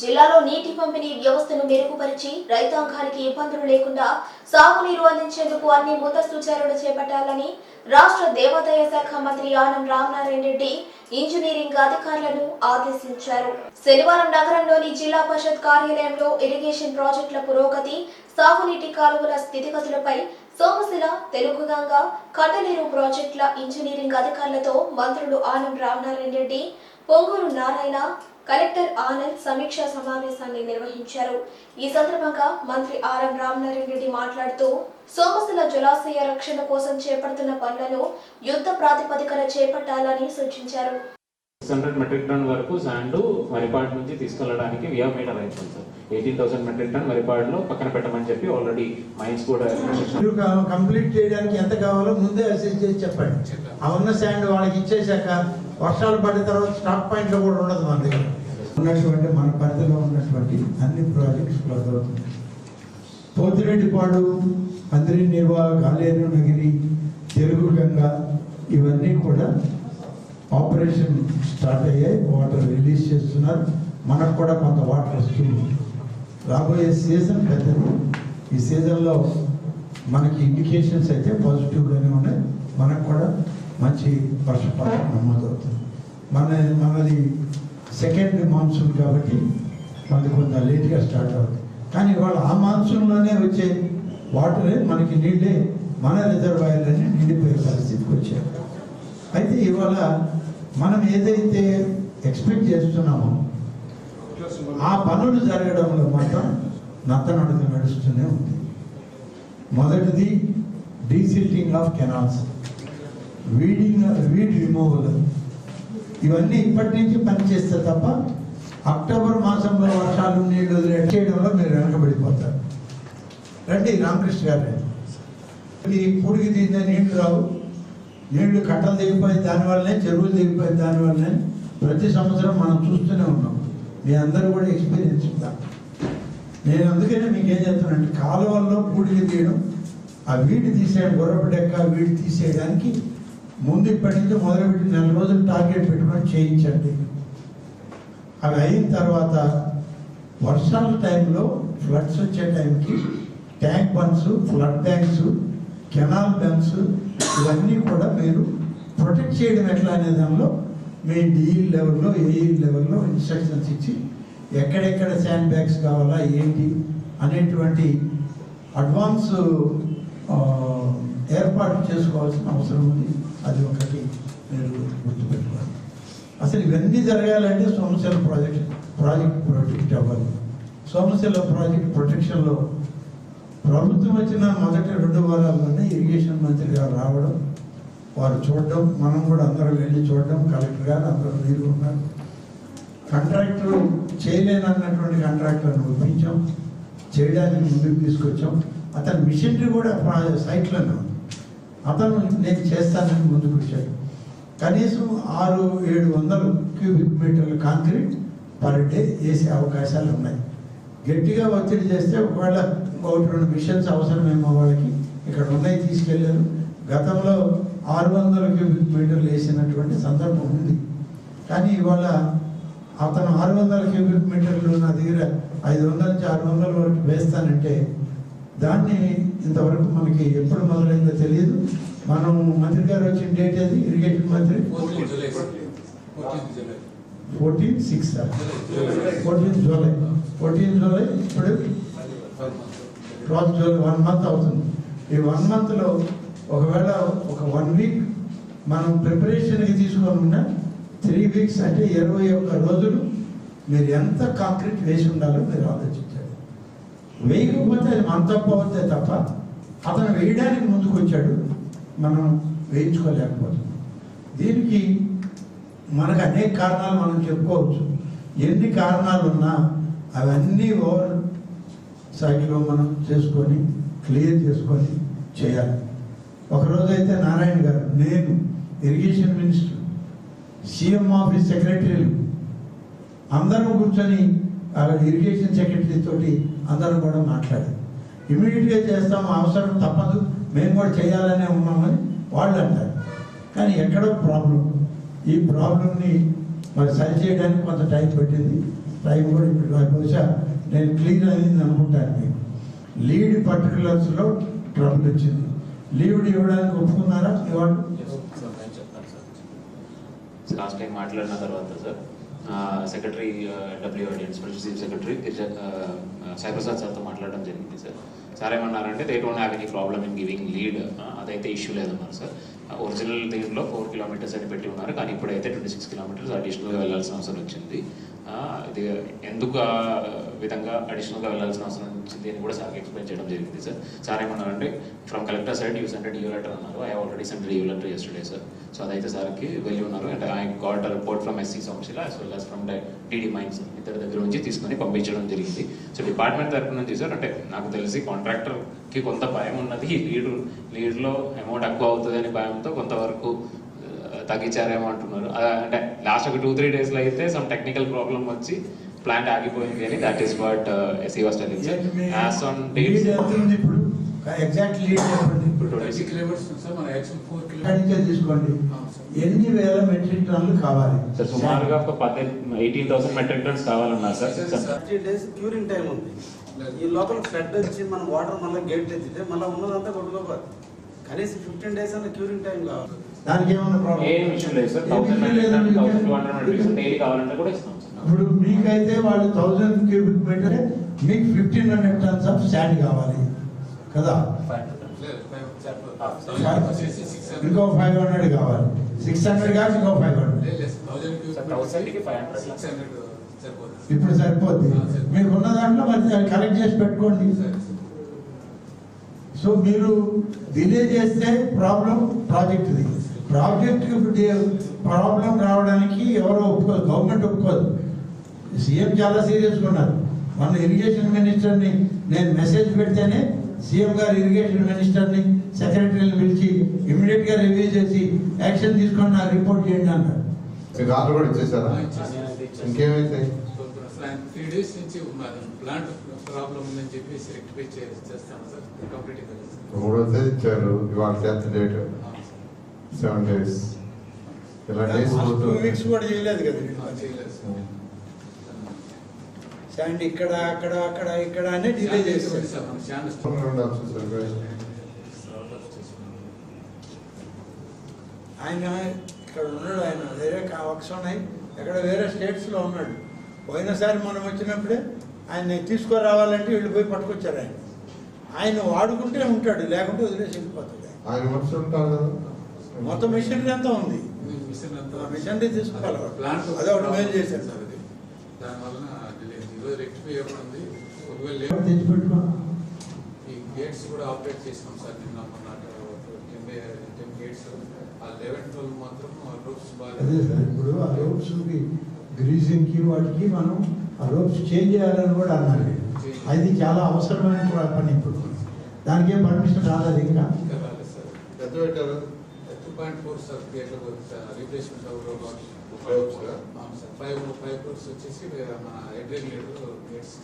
జిల్లాలో నీటి పంపిణీ వ్యవస్థను మెరుగుపరిచి రైతాంగానికి ఇబ్బందులు లేకుండా సాగునీరు అందించేందుకు అన్ని ముందస్తు చర్యలు చేపట్టాలని రాష్ట్ర దేవాదాయ శాఖ మంత్రి ఆనం రామనారాయణ రెడ్డి ఇంజనీరింగ్ అధికారులను ఆదేశించారు. శనివారం నగరంలోని జిల్లా పరిషత్ కార్యాలయంలో ఇరిగేషన్ ప్రాజెక్టుల పురోగతి సాగునీటి కాలువల స్థితిగతులపై సోమశిల తెలుగుగంగ కట్టలేరు ప్రాజెక్టుల ఇంజనీరింగ్ అధికారులతో మంత్రులు ఆనం రామనారాయణ రెడ్డి పొంగూరు నారాయణ కలెక్టర్ ఆనంద్ సమీక్షా సమావేశాన్ని నిర్వహించారు. ఈ సందర్భంగా మంత్రి ఆర్ఎం రామనారాయణ రెడ్డి మాట్లాడుతూ సోమశిల జలాశయ రక్షణ కోసం చేపడుతున్న పనులను యుద్ధ ప్రాతిపదికన చేపట్టాలని సూచించారు. సిక్స్ హండ్రెడ్ మెట్రిక్ టన్ వరకు శాండ్ వరిపాడు నుంచి తీసుకెళ్ళడానికి we have made arrangement sir. Eighteen thousand metric ton వరిపాడులో పక్కన పెట్టమని చెప్పి ఆల్రెడీ మైన్స్ కూడా కంప్లీట్ చేయడానికి ఎంత కావాలో ముందే అసెస్ చేసి చెప్పండి. ఆ ఉన్న శాండ్ వాళ్ళకి ఇచ్చేశాక వర్షాలు పడిన తర్వాత స్టాక్ పాయింట్లో కూడా ఉండదు మన దగ్గర. ఉన్నటువంటి మన పరిధిలో ఉన్నటువంటి అన్ని ప్రాజెక్ట్స్ క్లోజ్ అవుతుంది పోతిరెడ్డిపాడు అందరి నిర్వా గాలేరు నగిరి తెలుగు గంగ ఇవన్నీ కూడా ఆపరేషన్ స్టార్ట్ అయ్యాయి. వాటర్ రిలీజ్ చేస్తున్నారు. మనకు కూడా కొంత వాటర్ వస్తుంది. రాబోయే సీజన్ పెద్దది. ఈ సీజన్లో మనకి ఇండికేషన్స్ అయితే పాజిటివ్గానే ఉన్నాయి. మనకు కూడా మంచి వర్షపాతం నమోదవుతుంది. మన మనది సెకండ్ మాన్సూన్ కాబట్టి మనది కొంత లేట్గా స్టార్ట్ అవుతుంది. కానీ ఇవాళ ఆ మాన్సూన్లోనే వచ్చే వాటరే మనకి నీళ్ళే మన రిజర్వాయర్లోనే నిండిపోయే పరిస్థితికి వచ్చాయి. అయితే ఇవాళ మనం ఏదైతే ఎక్స్పెక్ట్ చేస్తున్నామో ఆ పనులు జరగడంలో మాత్రం నత్తనడక నడుస్తూనే ఉంది. మొదటిది desilting of canals weeding weed removal ఇవన్నీ ఇప్పటి నుంచి పనిచేస్తే తప్ప అక్టోబర్ మాసంలో వర్షాలు నీళ్ళు చేయడంలో మీరు వెనకబడిపోతారు. రండి రామకృష్ణ గారు. ఈ పూడికి తీసిన నీళ్ళు రావు. నీళ్ళు కట్టలు దిగిపోయి దానివల్లనే చెరువులు దిగిపోయి దానివల్లనే ప్రతి సంవత్సరం మనం చూస్తూనే ఉన్నాం. మీ అందరూ కూడా ఎక్స్పీరియన్స్ ఉందా నేను అందుకనే మీకు ఏం చెప్తానంటే కాలువల్లో పూడికి తీయడం ఆ వీడి తీసేయడం గొర్రెపు డెక్క వీడి తీసేయడానికి ముందు ఇప్పటి నుంచి మొదలుపెట్టి నెల రోజులు టార్గెట్ పెట్టుకొని చేయించండి. అవి అయిన తర్వాత వర్షాల టైంలో ఫ్లడ్స్ వచ్చే టైంకి tank bunds flood tanks canal bunds ఇవన్నీ కూడా మీరు ప్రొటెక్ట్ చేయడం ఎట్లా అనే దానిలో మీ డిఈ లెవెల్లో ఏఈ లెవెల్లో ఇన్స్ట్రక్షన్స్ ఇచ్చి ఎక్కడెక్కడ శాండ్ బ్యాగ్స్ కావాలా ఏంటి అనేటువంటి అడ్వాన్స్ ఏర్పాటు చేసుకోవాల్సిన అవసరం ఉంది. అది ఒకటి మీరు గుర్తుపెట్టుకోవాలి. అసలు ఇవన్నీ జరగాలంటే సోమశల ప్రాజెక్ట్ ప్రాజెక్ట్ ప్రొటెక్ట్ అవ్వాలి. సోమశల ప్రాజెక్ట్ ప్రొటెక్షన్లో ప్రభుత్వం వచ్చిన మొదటి రెండు వారాల్లోనే ఇరిగేషన్ మంత్రి గారు రావడం వారు చూడడం మనం కూడా అందరం వెళ్ళి చూడడం కలెక్టర్ గారు అందరూ మీరు ఉన్నారు. కాంట్రాక్టర్ చేయలేనన్నటువంటి కాంట్రాక్టర్ని ఒప్పించాం చేయడానికి ముందుకు తీసుకొచ్చాం. అతని మిషనరీ కూడా సైట్లోనే ఉంది. అతను నేను చేస్తానని ముందుకు వచ్చాడు. కనీసం ఆరు ఏడు వందలు క్యూబిక్ మీటర్ల కాంక్రీట్ పర్ డే వేసే అవకాశాలు ఉన్నాయి. గట్టిగా ఒత్తిడి చేస్తే ఒకవేళ ఒకటి రెండు మిషన్స్ అవసరమేమో వాళ్ళకి ఇక్కడ ఉన్నాయి తీసుకెళ్ళారు. గతంలో ఆరు వందల క్యూబిక్ మీటర్లు వేసినటువంటి సందర్భం ఉంది. కానీ ఇవాళ అతను ఆరు వందల క్యూబిక్ మీటర్లు నా దగ్గర ఐదు వందల నుంచి ఆరు వందల వరకు వేస్తానంటే దాన్ని ఇంతవరకు మనకి ఎప్పుడు మొదలైందో తెలియదు. మనం మంత్రి గారు వచ్చిన డేట్ ఏది? ఇరిగేషన్ మంత్రి? Fourteen six fourteen July fourteen July ఇప్పుడు ట్వెల్త్ జూలై వన్ మంత్ అవుతుంది. ఈ వన్ మంత్లో ఒకవేళ ఒక వన్ వీక్ మనం ప్రిపరేషన్కి తీసుకొని ఉన్న త్రీ వీక్స్ అంటే ఇరవై ఒక్క రోజులు మీరు ఎంత కాంక్రీట్ వేసి ఉండాలో మీరు ఆలోచించాలి. వేయకపోతే అది మన తప్పు అవుతే తప్ప అతను వేయడానికి ముందుకు వచ్చాడు మనం వేయించుకోలేకపోతున్నాం. దీనికి మనకు అనేక కారణాలు మనం చెప్పుకోవచ్చు. ఎన్ని కారణాలు ఉన్నా అవన్నీ ఓవర్ సైడ్లో మనం చేసుకొని క్లియర్ చేసుకొని చేయాలి. ఒకరోజు అయితే నారాయణ గారు నేను ఇరిగేషన్ మినిస్టర్ సీఎం ఆఫీస్ సెక్రటరీలు అందరూ కూర్చొని ఇరిగేషన్ సెక్రటరీ తోటి అందరం కూడా మాట్లాడారు ఇమీడియట్గా చేస్తాం అవసరం తప్పదు మేము కూడా చేయాలనే ఉన్నామని వాళ్ళు అంటారు. కానీ ఎక్కడో ప్రాబ్లం ఈ ప్రాబ్లంని మరి సరి చేయడానికి కొంత టైం పట్టింది. టైం కూడా ఇప్పుడు బహుశా నేను క్లీన్ అయింది అనుకుంటాను మీకు లీడ్ పర్టికులర్స్లో ట్రబుల్ వచ్చింది. లీడ్ ఇవ్వడానికి ఒప్పుకున్నారా ఇవాళ లాస్ట్ టైం మాట్లాడిన తర్వాత sir secretary W audience chief secretary Saiprasad సార్తో మాట్లాడడం జరిగింది సార్. సార్ ఏమన్నారంటే they don't have any problem in giving lead అదైతే ఇష్యూ లేదన్నారు సార్. ఒరిజినల్ దీంట్లో ఫోర్ కిలోమీటర్స్ అని పెట్టి ఉన్నారు కానీ ఇప్పుడైతే ట్వంటీ సిక్స్ కిలోమీటర్స్ అడిషనల్గా వెళ్ళాల్సిన అవసరం వచ్చింది. ఇది ఎందుకు ఆ విధంగా అడిషనల్గా వెళ్ళాల్సిన అవసరం వచ్చింది అని కూడా సార్ ఎక్స్ప్లెయిన్ చేయడం జరిగింది సార్. సార్ ఏమన్నారంటే from collector side you sented you letter అన్నారు. I already sented you letter yesterday sir so అదైతే సార్కి వెళ్ళి ఉన్నారు. And I got report from SC Somasila as well as from DD mines ఇద్దరి దగ్గర నుంచి తీసుకొని పంపించడం జరిగింది. సో డిపార్ట్మెంట్ తరపు నుంచి సార్ అంటే నాకు తెలిసి కాంట్రాక్టర్కి కొంత భయం ఉన్నది. లీడ్ లీడ్లో అమౌంట్ ఎక్కువ అవుతుంది అనే భయంతో కొంతవరకు ఆ, తగ్గించారేమో అంటున్నారు. ఆ, అంటే లాస్ట్ ఒక టూ త్రీ డేస్లో అయితే సమ్ టెక్నికల్ ప్రాబ్లమ్ వచ్చి ప్లాంట్ ఆగిపోయింది అని that is what SC was telling sir as on dates exact lead చెప్పండి ఇప్పుడు ట్వంటీ 26 కిలోమీటర్స్ ఉంది సార్ మన యాక్చువల్ ఫోర్ ఇక్కడి నుంచే కిలోమీటర్స్ తీసుకోండి. ఎన్ని వేల మెట్రిక్ టన్నులు కావాలి? సార్ సుమారుగా ఎయిటీన్ థౌసండ్ మెట్రిక్ టన్స్ కావాలన్నారు sir thirty days curing time ఉంది. ఈ లోపల ఫ్లడ్ వచ్చి మనం వాటర్ మళ్ళీ గేట్ ఎత్తితే మళ్ళీ ఉన్నదంతా కొట్టుకోపోదు కనీసం ఫిఫ్టీన్ డేస్ అన్న క్యూరింగ్ టైం కావాలి. దానికి ఏమన్నా ప్రాబ్లం ఏం ఇష్యూ లేదు sir thousand. Thousand two hundred metric ton daily కావాలంటే కూడా ఇస్తాం ఇప్పుడు మీకైతే వాళ్ళు థౌజండ్ క్యూబిక్ మీటర్ మీకు fifteen hundred tons of sand కావాలి. కదా? ఫైవ్ సిక్స్ ఇంకో ఫైవ్ హండ్రెడ్ కావాలి. సిక్స్ హండ్రెడ్ కాదు ఇంకో ఫైవ్ హండ్రెడ్ లేదు థౌజండ్ సార్, 1000 కి 500. సిక్స్ హండ్రెడ్ సరిపోతుంది ఇప్పుడు సరిపోద్ది. మీకు ఉన్న దాంట్లో మరి కలెక్ట్ చేసి పెట్టుకోండి. సో మీరు డిలే చేస్తే ప్రాబ్లం ప్రాజెక్ట్ది ప్రాజెక్ట్కి ప్రాబ్లం రావడానికి ఎవరో ఒప్పుకోదు గవర్నమెంట్ ఒప్పుకోదు. సీఎం చాలా సీరియస్గా ఉన్నారు. మన ఇరిగేషన్ మినిస్టర్ని నేను మెసేజ్ పెడితేనే సీఎం గారు ఇరిగేషన్ మినిస్టర్ని సెక్రటరీని పిలిచి ఇమీడియట్గా రివ్యూ చేసి యాక్షన్ తీసుకొని నాకు రిపోర్ట్ చేయండి అన్నారు. మీకు ఆర్డర్ కూడా ఇచ్చేసారా? ఇంకేమైతే? త్రీ డేస్ నుంచి ఉన్నది ప్లాంట్ ప్రాబ్లం ఉందని చెప్పేసి రెక్టిఫై చేస్తాను సార్. కంప్లీట్ మూడో తేదీ ఇచ్చారు. ఇవాళ టెన్త్ డేట్ సెవెన్ డేస్ ఇలా డేస్ టూ వీక్స్ కూడా చేయలేదు కదా? చేయలేదు సార్ శాండ్ ఇక్కడ అక్కడ అక్కడ ఇక్కడ అనే డిలే సరిపోయి ఆయన ఇక్కడ ఉన్నాడు ఆయన వేరే వర్క్స్ ఉన్నాయి. ఎక్కడ వేరే స్టేట్స్లో ఉన్నాడు. పోయినసారి మనం వచ్చినప్పుడే ఆయన తీసుకురావాలంటే వీళ్ళు పోయి పట్టుకొచ్చారు ఆయన. ఆయన వాడుకుంటే ఉంటాడు లేకుంటే వదిలేసి వెళ్ళిపోతాడు మొత్తం మిషనరీ అంతా ఉంది. మిషన్ మిషనరీ తీసుకోవాలి ప్లాంట్ అదే ఒకటి మేలు చేశారు. సార్ అది దానివల్ల రెక్టిఫై ఒకవేళ తెచ్చిపెట్టుకో. ఈ గేట్స్ కూడా ఆపరేట్ చేసినాం సార్ నిన్న మొన్న టెన్ టెన్ గేట్స్ ఆ లెవెన్ ట్వెల్వ్ మాత్రం రూప్స్ అదే బాగా సార్ ఇప్పుడు ఆ రోప్స్కి గ్రీజింగ్కి వాటికి మనం ఆ రోప్స్ చేంజ్ చేయాలని కూడా అన్నారు అది చాలా అవసరమైన పని ఇప్పుడు. దానికి ఏం పర్మిషన్ రాలేదు ఇంకా. రాలేదు సార్. ఎంత పెట్టారు? టూ పాయింట్ ఫోర్ సార్ గేట్ల రీప్లేస్మెంట్ Five, ఫైవ్ అవును సార్? ఫైవ్ ఫైవ్ క్రోర్స్ వచ్చేసి మన ఎడ్రెగ్ గేట్స్